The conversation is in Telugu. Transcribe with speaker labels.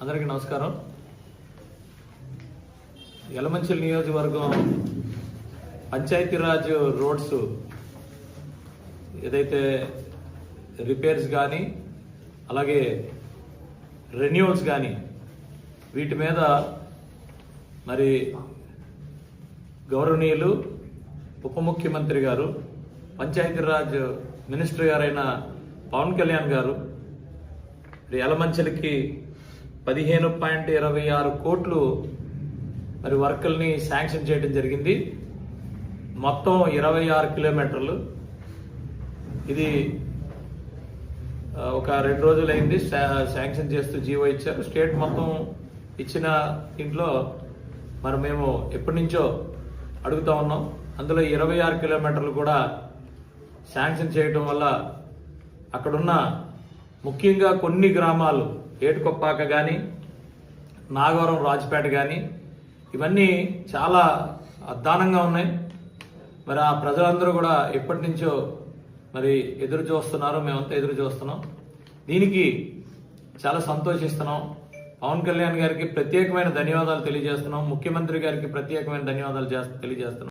Speaker 1: అందరికీ నమస్కారం. యలమంచిలి నియోజకవర్గం పంచాయతీరాజ్ రోడ్స్ ఏదైతే రిపేర్స్ కానీ అలాగే రెన్యూవల్స్ కానీ వీటి మీద మరి గౌరవనీయులు ఉప ముఖ్యమంత్రి గారు పంచాయతీరాజ్ మినిస్టర్ గారైన పవన్ కళ్యాణ్ గారు మరి పదిహేను పాయింట్ ఇరవై ఆరు కోట్లు మరి వర్కుల్ని శాంక్షన్ చేయడం జరిగింది. మొత్తం ఇరవై ఆరు కిలోమీటర్లు. ఇది ఒక రెండు రోజులైంది శా- శాంక్షన్ చేస్తూ జీవో ఇచ్చారు. స్టేట్ మొత్తం ఇచ్చిన దీంట్లో మరి మేము ఎప్పటి నుంచో అడుగుతా ఉన్నాం. అందులో ఇరవై ఆరు కిలోమీటర్లు కూడా శాంక్షన్ చేయటం వల్ల అక్కడున్న ముఖ్యంగా కొన్ని గ్రామాలు ఏటుకొప్పాక కానీ నాగవరం రాజపేట కానీ ఇవన్నీ చాలా అద్దానంగా ఉన్నాయి. మరి ఆ ప్రజలందరూ కూడా ఎప్పటి నుంచో మరి ఎదురు చూస్తున్నారు మేమంతా ఎదురు చూస్తున్నాం. దీనికి చాలా సంతోషిస్తున్నాం. పవన్ కళ్యాణ్ గారికి ప్రత్యేకమైన ధన్యవాదాలు తెలియజేస్తున్నాం. ముఖ్యమంత్రి గారికి ప్రత్యేకమైన ధన్యవాదాలు తెలియజేస్తున్నాం.